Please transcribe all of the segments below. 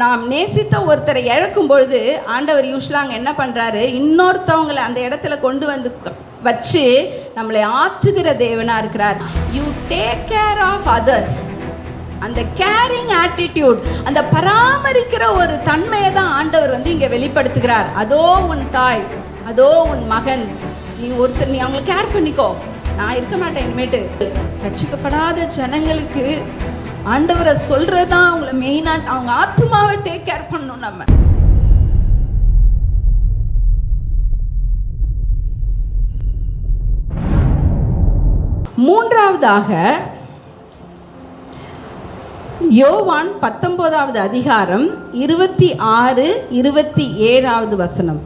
நாம் நேசித்த ஒருத்தரை இழக்கும் பொழுது ஆண்டவர் யூஸ்வலாக அங்கே என்ன பண்ணுறாரு இன்னொருத்தவங்களை அந்த இடத்துல கொண்டு வந்து வச்சு நம்மளை ஆற்றுகிற தேவனாக இருக்கிறார். You take care of others அந்த கேரிங் ஆட்டிடியூட் அந்த பராமரிக்கிற ஒரு தன்மையை தான் ஆண்டவர் வந்து இங்கே வெளிப்படுத்துகிறார். அதோ உன் தாய் அதோ உன் மகன். நீ ஒருத்தர் நீ அவங்களை கேர் பண்ணிக்கோ. நான் இருக்க மாட்டேன் இனிமேட்டு. ரட்சிக்கப்படாத ஜனங்களுக்கு ஆண்டவரை சொல்கிறது தான் அவங்கள மெயினாக அவங்க ஆத்மாவை டேக் கேர் பண்ணணும் நம்ம. மூன்றாவதாக யோவான் பத்தொன்பதாவது அதிகாரம் இருபத்தி ஆறு இருபத்தி ஏழாவது வசனம்.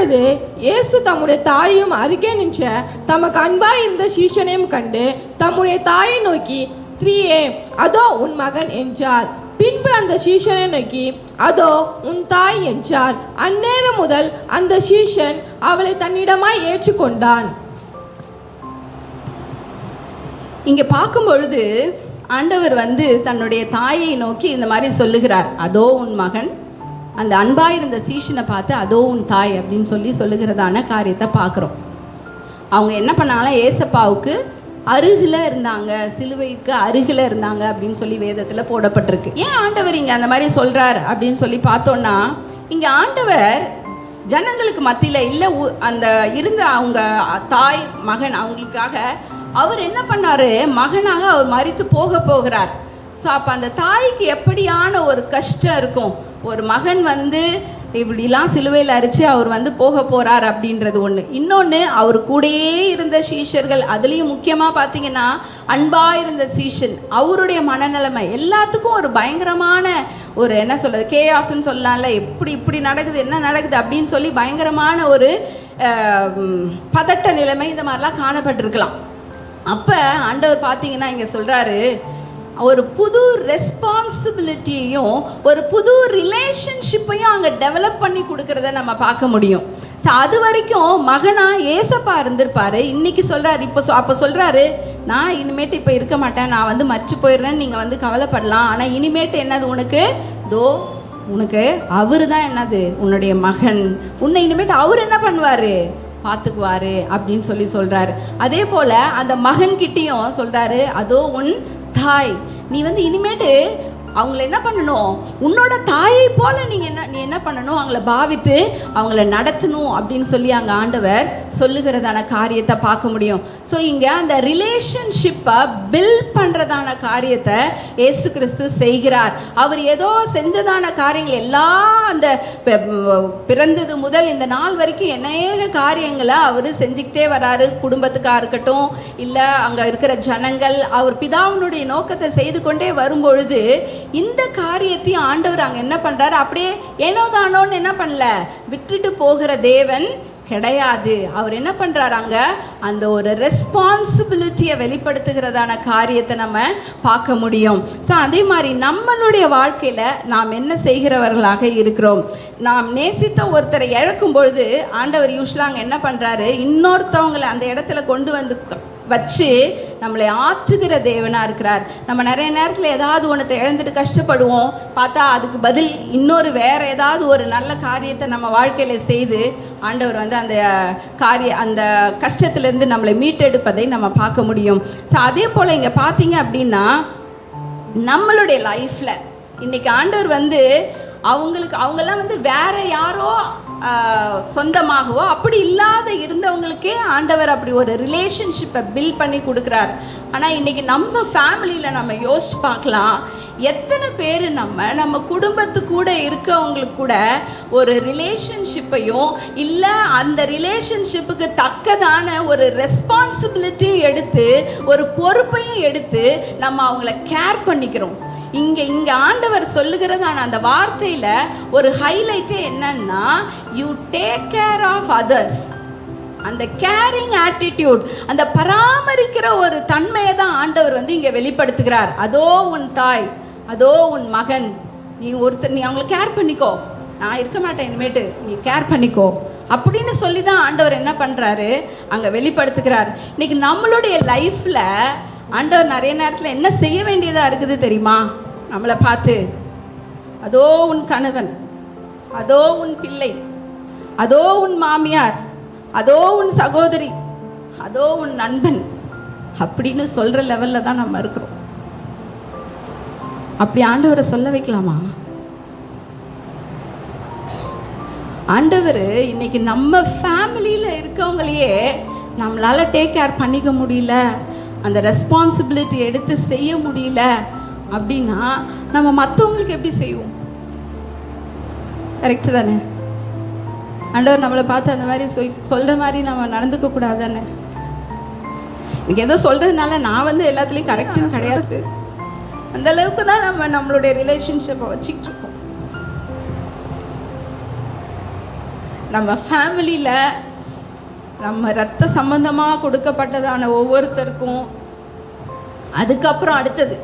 அப்பொழுது இயேசு தம்முடைய தாயையும் அருகே நின்ற தமக்கு அன்பாய் இருந்த சீஷனையும் கண்டு தம்முடைய தாயை நோக்கி ஸ்திரீயே அதோ உன் மகன் என்றார். பின்பு அந்த சீஷனை நோக்கி அதோ உன் தாய் என்றார். அந்நேரம் முதல் அந்த சீஷன் அவளை தன்னிடமாய் ஏற்றுக்கொண்டான். இங்கே பார்க்கும் பொழுது ஆண்டவர் வந்து தன்னுடைய தாயை நோக்கி இந்த மாதிரி சொல்லுகிறார். அதோ உன் மகன் அந்த அன்பாக இருந்த சீஷனை பார்த்து அதோ உன் தாய் அப்படின்னு சொல்லி சொல்லுகிறதான காரியத்தை பார்க்குறோம். அவங்க என்ன பண்ணாங்களா ஏசப்பாவுக்கு அருகில் இருந்தாங்க சிலுவைக்கு அருகில் இருந்தாங்க அப்படின்னு சொல்லி வேதத்தில் போடப்பட்டிருக்கு. ஏன் ஆண்டவர் இங்கே அந்த மாதிரி சொல்கிறார் அப்படின்னு சொல்லி பார்த்தோன்னா இங்கே ஆண்டவர் ஜனங்களுக்கு மத்தியில் இல்லை உ- அந்த இருந்த அவங்க தாய் மகன் அவங்களுக்காக அவர் என்ன பண்ணார்? மகனாக அவர் மறித்து போக போகிறார். ஸோ அப்போ அந்த தாய்க்கு எப்படியான ஒரு கஷ்டம் இருக்கும்? ஒரு மகன் வந்து இப்படிலாம் சிலுவையில் அரித்து அவர் வந்து போக போகிறார் அப்படின்றது ஒன்று இன்னொன்று அவர் கூடயே இருந்த சீஷர்கள் அதுலேயும் முக்கியமாக பார்த்தீங்கன்னா அன்பாக இருந்த சீஷன் அவருடைய மனநிலைமை எல்லாத்துக்கும் ஒரு பயங்கரமான ஒரு என்ன சொல்கிறது கேஆஸ்ன்னு சொல்லலாம்ல எப்படி இப்படி நடக்குது என்ன நடக்குது அப்படின்னு சொல்லி பயங்கரமான ஒரு பதட்ட நிலைமை இந்த மாதிரிலாம் காணப்பட்டிருக்கலாம். அப்போ ஆண்டவர் பார்த்தீங்கன்னா இங்கே சொல்கிறாரு ஒரு புது ரெஸ்பான்சிபிலிட்டியையும் ஒரு புது ரிலேஷன்ஷிப்பையும் அங்கே டெவலப் பண்ணி கொடுக்கறத நம்ம பார்க்க முடியும். ஸோ அது வரைக்கும் மகனாக ஏசப்பா இருந்திருப்பாரு. இன்னைக்கு சொல்கிறாரு இப்போ சொ அப்போ சொல்கிறாரு நான் இனிமேட்டு இப்போ இருக்க மாட்டேன். நான் வந்து மறிச்சு போயிடுறேன்னு நீங்கள் வந்து கவலைப்படலாம். ஆனால் இனிமேட்டு என்னது உனக்கு? தோ உனக்கு அவர் தான் என்னது? உன்னுடைய மகன். உன்னை இனிமேட்டு அவர் என்ன பண்ணுவார்? பார்த்துக்குவாரு அப்படின்னு சொல்லி சொல்கிறாரு அதே போல் அந்த மகன்கிட்டேயும் சொல்கிறாரு அதோ உன் தாய். நீ வந்து இனிமேட்டு அவங்கள என்ன பண்ணணும்? உன்னோட தாயை போல நீங்க என்ன நீ என்ன பண்ணணும்? அவங்கள பாவித்து அவங்கள நடத்தணும் அப்படின்னு சொல்லி அங்கே ஆண்டவர் சொல்லுகிறதான காரியத்தை பார்க்க முடியும். ஸோ இங்க அந்த ரிலேஷன்ஷிப்பை பில்ட் பண்றதான காரியத்தை ஏசு கிறிஸ்து செய்கிறார். அவர் ஏதோ செஞ்சதான காரியங்கள் எல்லா அந்த பிறந்தது முதல் இந்த நாள் வரைக்கும் அநேக காரியங்களை அவர் செஞ்சுக்கிட்டே வராரு. குடும்பத்துக்காக இருக்கட்டும் இல்லை அங்கே இருக்கிற ஜனங்கள் அவர் பிதாவினுடைய நோக்கத்தை செய்து கொண்டே வரும்பொழுது இந்த காரியத்தையும் ஆண்டவர் அங்கே என்ன பண்ணுறாரு அப்படியே ஏனோ தானோன்னு என்ன பண்ணல? விட்டுட்டு போகிற தேவன் கிடையாது. அவர் என்ன பண்ணுறாரு அங்கே? அந்த ஒரு ரெஸ்பான்சிபிலிட்டியை வெளிப்படுத்துகிறதான காரியத்தை நம்ம பார்க்க முடியும். ஸோ அதே மாதிரி நம்மளுடைய வாழ்க்கையில் நாம் என்ன செய்கிறவர்களாக இருக்கிறோம்? நாம் நேசித்த ஒருத்தரை இழக்கும் பொழுது ஆண்டவர் யூஸ்வலாக அங்கே என்ன பண்ணுறாரு இன்னொருத்தவங்களை அந்த இடத்துல கொண்டு வந்து வச்சு நம்மளை ஆற்றுகிற தேவனாக இருக்கிறார். நம்ம நிறைய நேரத்தில் ஏதாவது ஒன்றத்தை இழந்துட்டு கஷ்டப்படுவோம். பார்த்தா அதுக்கு பதில் இன்னொரு வேறு ஏதாவது ஒரு நல்ல காரியத்தை நம்ம வாழ்க்கையில் செய்து ஆண்டவர் வந்து அந்த காரிய அந்த கஷ்டத்துலேருந்து நம்மளை மீட்டெடுப்பதை நம்ம பார்க்க முடியும். ஸோ அதே போல் இங்கே பார்த்தீங்க அப்படின்னா நம்மளுடைய லைஃப்பில் இன்றைக்கி ஆண்டவர் வந்து அவங்களுக்கு அவங்கெல்லாம் வந்து வேற யாரோ சொந்தமாகவோ அப்படி இல்லாத இருந்தவங்களுக்கே ஆண்டவர் அப்படி ஒரு ரிலேஷன்ஷிப்பை பில்ட் பண்ணி கொடுக்குறாரு. ஆனால் இன்றைக்கி நம்ம ஃபேமிலியில் நம்ம யோசிச்சு பார்க்கலாம். எத்தனை பேர் நம்ம நம்ம குடும்பத்து கூட இருக்கவங்களுக்கு கூட ஒரு ரிலேஷன்ஷிப்பையும் இல்லை அந்த ரிலேஷன்ஷிப்புக்கு தக்கதான ஒரு ரெஸ்பான்சிபிலிட்டியும் எடுத்து ஒரு பொறுப்பையும் எடுத்து நம்ம அவங்கள கேர் பண்ணிக்கிறோம். இங்கே இங்கே ஆண்டவர் சொல்லுகிறதான அந்த வார்த்தையில் ஒரு ஹைலைட்டே என்னன்னா you take care of others அந்த கேரிங் ஆட்டிடியூட் அந்த பராமரிக்கிற ஒரு தன்மையை தான் ஆண்டவர் வந்து இங்கே வெளிப்படுத்துகிறார். அதோ உன் தாய் அதோ உன் மகன். நீ ஒருத்தர் நீ அவங்கள கேர் பண்ணிக்கோ. நான் இருக்க மாட்டேன் இனிமேட்டு. நீ கேர் பண்ணிக்கோ. அப்படின்னு சொல்லி தான் ஆண்டவர் என்ன பண்ணுறாரு அங்கே வெளிப்படுத்துகிறார். இன்றைக்கி நம்மளுடைய லைஃப்பில் ஆண்டவர் நிறைய நேரத்தில் என்ன செய்ய வேண்டியதாக இருக்குது தெரியுமா? நம்மளை பார்த்து அதோ உன் கணவன் அதோ உன் பிள்ளை அதோ உன் மாமியார் அதோ உன் சகோதரி அதோ உன் நண்பன் அப்படின்னு சொல்கிற லெவலில் தான் நம்ம இருக்கிறோம். அப்படி ஆண்டவரை சொல்ல வைக்கலாமா? ஆண்டவர் இன்னைக்கு நம்ம ஃபேமிலியில் இருக்கவங்களையே நம்மளால டேக் கேர் பண்ணிக்க முடியல. அந்த ரெஸ்பான்சிபிலிட்டி எடுத்து செய்ய முடியல அப்படின்னா நம்ம மற்றவங்களுக்கு எப்படி செய்வோம்? கரெக்டு தானே? ஆண்டவர் நம்மளை பார்த்து அந்த மாதிரி சொல் சொல்கிற மாதிரி நம்ம நடந்துக்க கூடாது தானே எனக்கு ஏதோ சொல்கிறதுனால நான் வந்து எல்லாத்துலேயும் கரெக்டுன்னு கிடையாது. அந்த அளவுக்கு தான் நம்ம நம்மளுடைய ரிலேஷன்ஷிப்பை வச்சுக்கிட்டு இருக்கோம். நம்ம ஃபேமிலியில் நம்ம ரத்த சம்பந்தமாக கொடுக்கப்பட்டதான ஒவ்வொருத்தருக்கும் அதுக்கப்புறம் அடுத்தது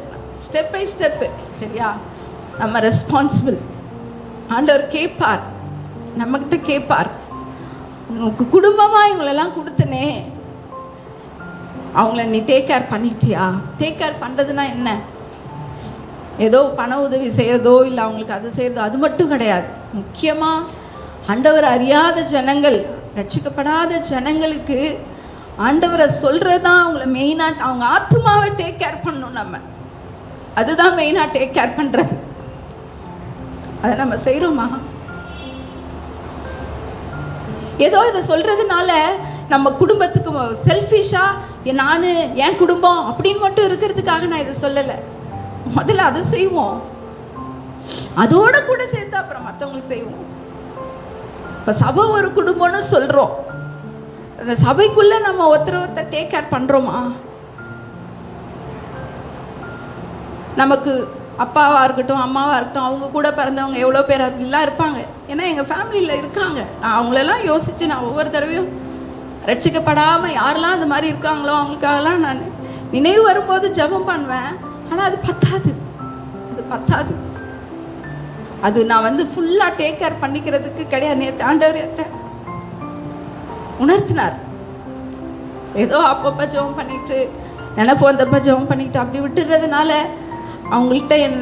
ஸ்டெப் பை ஸ்டெப்பு சரியா? நம்ம ரெஸ்பான்சிபிள் ஆண்டவர் கேட்பார். நம்மக்கிட்ட கேட்பார். உனக்கு குடும்பமாக இவங்களெல்லாம் கொடுத்தனே. அவங்கள நீ டேக் கேர் பண்ணிட்டியா டேக் கேர் பண்ணுறதுனா என்ன? ஏதோ பண உதவி செய்கிறதோ இல்லை அவங்களுக்கு அது செய்கிறதோ அது மட்டும் கிடையாது. முக்கியமாக ஆண்டவர் அறியாத ஜனங்கள் ரட்சிக்கப்படாத ஜனங்களுக்கு ஆண்டவரை சொல்கிறது தான் அவங்கள மெயினாக அவங்க ஆத்மாவை டேக் கேர் பண்ணணும் நம்ம. அதுதான் மெயினாக டேக் கேர் பண்ணுறது அதை நம்ம செய்கிறோமா ஏதோ இதை சொல்கிறதுனால நம்ம குடும்பத்துக்கு செல்ஃபிஷாக நான் என் குடும்பம் அப்படின்னு மட்டும் இருக்கிறதுக்காக நான் இதை சொல்லலை. முதல்ல அதை செய்வோம். அதோட கூட சேர்த்து அப்புறம் மற்றவங்களுக்கு செய்வோம். இப்போ சபை ஒரு குடும்பம்னு சொல்கிறோம் அந்த சபைக்குள்ளே நம்ம ஒருத்தர் ஒருத்தர் டேக் கேர் பண்ணுறோமா நமக்கு அப்பாவாக இருக்கட்டும் அம்மாவாக இருக்கட்டும் அவங்க கூட பிறந்தவங்க எவ்வளோ பேர் அப்படிலாம் இருப்பாங்க. ஏன்னா எங்கள் ஃபேமிலியில் இருக்காங்க. நான் அவங்களெல்லாம் யோசித்து நான் ஒவ்வொரு தடவையும் ரட்சிக்கப்படாமல் யாரெல்லாம் அந்த மாதிரி இருக்காங்களோ அவங்களுக்காகலாம் நான் நினைவு வரும்போது ஜெபம் பண்ணுவேன். ஆனால் அது பத்தாது. அது பத்தாது. அது நான் வந்து ஃபுல்லாக டேக் கேர் பண்ணிக்கிறதுக்கு கிடையாது. நேற்று ஆண்டவர் என்கிட்ட உணர்த்தினார். ஏதோ அப்பப்போ ஜெபம் பண்ணிட்டு நினப்பு வந்தப்போ ஜெபம் பண்ணிட்டு அப்படி விட்டுறதுனால அவங்கள்ட்ட என்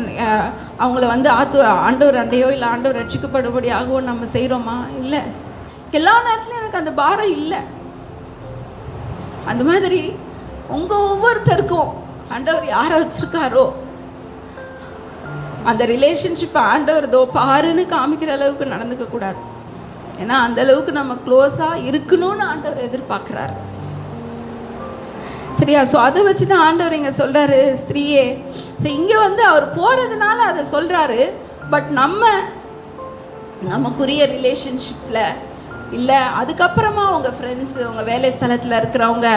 அவங்கள வந்து ஆத்து ஆண்டவர் அண்டையோ இல்லை ஆண்டவர் ரட்சிக்கப்படுபடியாகவோ நம்ம செய்கிறோமா இல்லை. எல்லா நேரத்துலையும் எனக்கு அந்த பாரம் இல்லை. அந்த மாதிரி உங்கள் ஒவ்வொருத்தருக்கும் ஆண்டவர் யாரை வச்சுருக்காரோ அந்த ரிலேஷன்ஷிப்பை ஆண்டவர் தோ பாருன்னு காமிக்கிற அளவுக்கு நடந்துக்க கூடாது. ஏன்னா அந்த அளவுக்கு நம்ம க்ளோஸாக இருக்கணும்னு ஆண்டவர் எதிர்பார்க்குறாரு. சரியா? ஸோ அதை வச்சு தான் ஆண்டவர் இங்கே சொல்கிறாரு ஸ்திரீயே ஸோ இங்கே வந்து அவர் போகிறதுனால அதை சொல்கிறாரு பட் நம்ம நமக்குரிய ரிலேஷன்ஷிப்பில் இல்லை அதுக்கப்புறமா உங்கள் ஃப்ரெண்ட்ஸு உங்கள் வேலை ஸ்தலத்தில் இருக்கிறவங்க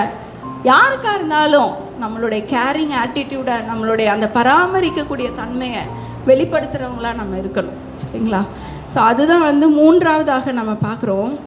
யாருக்காக இருந்தாலும் நம்மளுடைய கேரிங் ஆட்டிடியூடை நம்மளுடைய அந்த பராமரிக்கக்கூடிய தன்மையை வெளிப்படுத்துகிறவங்களா நம்ம இருக்கணும் சரிங்களா? ஸோ அதுதான் வந்து மூன்றாவதாக நம்ம பார்க்குறோம்.